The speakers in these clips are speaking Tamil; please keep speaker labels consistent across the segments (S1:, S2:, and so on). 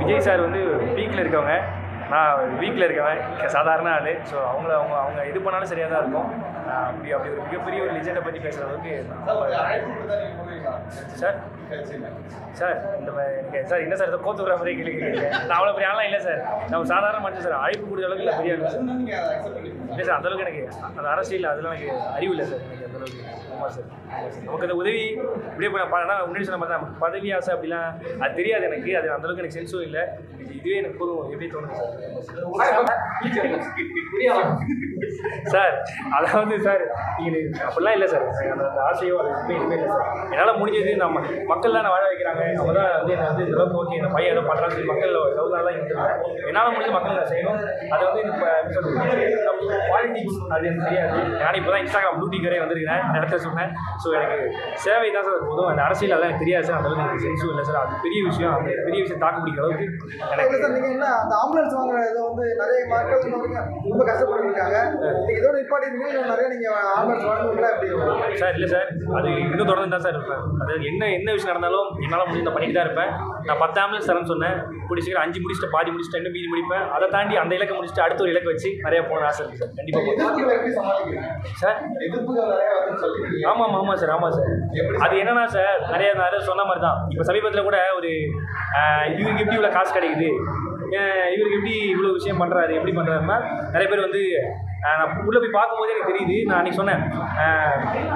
S1: விஜய் சார் வந்து பீக்கில் இருக்கவங்க. நான் வீக்கில் இருக்கவன் சாதாரண ஆள். ஸோ அவங்கள அவங்க அவங்க இது பண்ணாலும் சரியாக தான் இருக்கும். அப்படி அப்படி ஒரு மிகப்பெரிய ஒரு லிஜெண்டை பற்றி பேசுகிற அளவுக்கு சார் சார் இந்த மாதிரி எனக்கு சார் என்ன சார் இதை கோத்து விடுற மாதிரி கேள்வி நான் அவ்வளோ பெரிய ஆளெலாம் இல்லை சார். நம்ம சாதாரண மனுஷன் சார். அழைப்பு கொடுத்த அளவுக்கு இல்லை பெரிய ஆளு சார். இல்லை சார் அந்தளவுக்கு எனக்கு அந்த அரசியல் அதெல்லாம் எனக்கு அறிவு இல்லை சார். எனக்கு அந்தளவுக்கு ஆமாம் சார் சார். நமக்கு அந்த உதவி இப்படியே போய் நான் முன்னாடி சொன்ன மாதிரி தான். பதவி ஆசை அப்படிலாம் அது தெரியாது எனக்கு. அது அந்தளவுக்கு எனக்கு சென்ஸும் இல்லை. இது இதுவே எனக்கு போதும். எப்படி தோணுது சார்? சார் அதாவது சார் நீங்கள் அப்படிலாம் இல்லை சார். அந்த ஆசையோ அது எதுவுமே எதுவுமே இல்லை சார். என்னால் முடிஞ்சது நம்ம மக்கள் தான் வாழ வைக்கிறாங்க. அவங்க தான் வந்து என்னை வந்து இதெல்லாம் ஓகே இந்த பையன் ஏதோ பண்ணுறான்னு சொல்லி மக்கள் சவுதாலாம் தான் இருந்துருக்கேன் என்னால் முடிஞ்ச மக்கள் நான் செய்யணும். அது வந்து இப்போ எப்படி சொல்றது? அது தெரியாது. நான் இப்போ தான் இன்ஸ்டாகிராம் ப்ளூட்டிக்கரே வந்திருக்கிறேன். இந்த சொன்னேன். ஸோ எனக்கு சேவை தான் சார் போதும். அந்த அரசியல் அதெல்லாம் எனக்கு தெரியாது சார். அந்த அளவுக்கு எனக்கு சென்ஸும் இல்லை சார். அது பெரிய விஷயம். அந்த பெரிய விஷயம் தாக்கு பிடிக்கிற அளவுக்கு எனக்கு
S2: சார் நீங்கள் என்ன அந்த ஆம்புலன்ஸ் வாங்குற இதை வந்து நிறைய மக்கள் இன்ன வரைக்கும் ரொம்ப கஷ்டப்பட்டு இருக்காங்க நீங்கள் இதோட நிப்பாட்டி இன்னும் நிறைய நீங்கள் ஆம்புலன்ஸ் வாங்குவீங்களா அப்படி
S1: சார் இல்லை சார். அது இன்னும் தொடர்ந்து தான் சார் இருப்பேன். அதாவது என்ன என்ன விஷயம் நடந்தாலும் என்னால் முடிஞ்சு பண்ணிட்டு தான் இருப்பேன். நான் பத்து ஆம்புலன்ஸ் தரேன்னு சொன்னேன். சீக்கிரம் அஞ்சு முடிச்சுட்டு பாதி முடிச்சுட்டு இன்னும் மீதி முடிப்பேன். அதை தாண்டி அந்த இலக்கை முடிச்சுட்டு அடுத்த ஒரு இலக்கை வச்சு நிறைய போகணும்னு ஆசை இருக்குது சார். கண்டிப்பாக போகணும். சார்? ஆமாம் ஆமாம் சார் ஆமாம் சார். அது என்னன்னா சார் நிறைய நிறைய சொன்ன மாதிரி தான். இப்போ சமீபத்தில் கூட ஒரு இவருக்கு எப்படி இவ்வளோ காசு கிடைக்குது. இவருக்கு எப்படி இவ்வளோ விஷயம் பண்ணுறாரு எப்படி பண்ணுறாருன்னா நிறைய பேர் வந்து நான் உள்ளே போய் பார்க்கும்போது எனக்கு தெரியுது. நான் அன்றைக்கி சொன்னேன்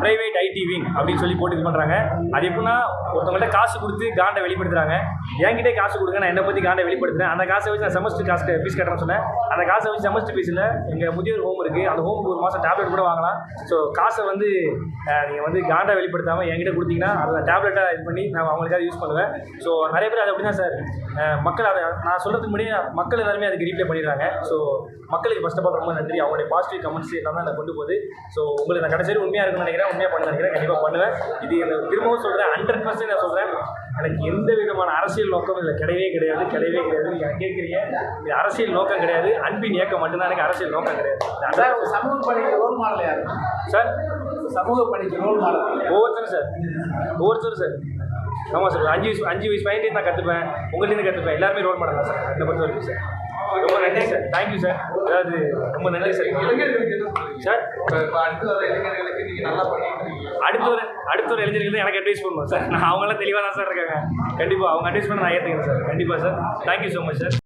S1: ப்ரைவேட் ஐடி விங் அப்படின்னு சொல்லி போட்டு இது பண்ணுறாங்க அது எப்படின்னா ஒருத்தவங்கள்ட்ட காசு கொடுத்து காண்டை வெளிப்படுத்துகிறாங்க என்கிட்டே காசு கொடுங்க நான் என்னை பற்றி காண்டை வெளிப்படுத்துகிறேன் அந்த காசை வச்சு நான் செமஸ்டர் காசு ஃபீஸ் கட்டுறேன்னு சொன்னேன். அந்த காசை வச்சு செமஸ்டர் ஃபீஸில் எங்கள் முதியோர் ஹோம் இருக்குது அந்த ஹோமுக்கு ஒரு மாதம் டேப்லெட் கூட வாங்கலாம். ஸோ காசை வந்து நீங்கள் வந்து காண்டை வெளிப்படுத்தாமல் என்கிட்ட கொடுத்தீங்கன்னா அதை டேப்லெட்டாக இது பண்ணி நான் அவங்களுக்காக யூஸ் பண்ணுவேன். ஸோ நிறைய பேர் அது அப்படி தான் சார் மக்கள் அதை நான் சொல்கிறதுக்கு முன்னாடி மக்கள் எல்லாருமே அதுக்கு ரீப்ளை பண்ணிடுறாங்க. ஸோ மக்களுக்கு ஃபஸ்ட் ஆஃப் ஆல் ரொம்ப நன்றி. அவங்களுடைய பாசிட்டிவ் கமெண்ட்ஸ் எல்லாம் தான் கொண்டு போகுது. ஸோ உங்களுக்கு நான் கடைசி உண்மையாக இருக்கும்னு நினைக்கிறேன். உண்மையாக பண்ண நினைக்கிறேன். கண்டிப்பாக பண்ணுவேன். இது எனக்கு திரும்பவும் சொல்கிறேன் ஹண்ட்ரட் பர்சன்ட் நான் சொல்கிறேன் எனக்கு எந்த விதமான அரசியல் நோக்கம் இதில் கிடையவே கிடையாது கிடையவே கிடையாது. நீங்கள் கேட்குறீங்க இது அரசியல் நோக்கம் கிடையாது. அன்பின் இயக்கம் மட்டும்தான் எனக்கு அரசியல் நோக்கம் கிடையாது.
S3: ஒரு சமூக பணிக்கு ரோல் மாடல் யாரு?
S1: சார்?
S3: சமூக பணிக்கு ரோல் மாடல்
S1: ஒவ்வொருத்தரும் சார். ஒவ்வொருத்தரும் சார். ஆமாம் சார். அஞ்சு வயசு அஞ்சு வயசு பையன்லேருந்து நான் கற்றுப்பேன் உங்கள்கிட்ட கற்றுப்பேன் எல்லாருமே ரோல் மாடல் தான் சார். என்னை பொறுத்த வரைக்கும் சார். ரொம்ப நன்றி சார். Thank you sir. அதாவது ரொம்ப நன்றி சார். சார்?
S2: அடுத்து வர இளைஞர்களுக்கு நீங்கள் நல்லா பண்ணிட்டு
S1: அடுத்த ஒரு அடுத்த ஒரு இளைஞர்கள் எனக்கு அட்வைஸ் பண்ணுவோம் சார். நான் அவங்களாம் தெளிவாக தான் சார் இருக்காங்க. கண்டிப்பாக அவங்க அட்வைஸ் பண்ண நான் ஏற்றுக்கிறேன் சார். கண்டிப்பாக sir. Thank you so much sir.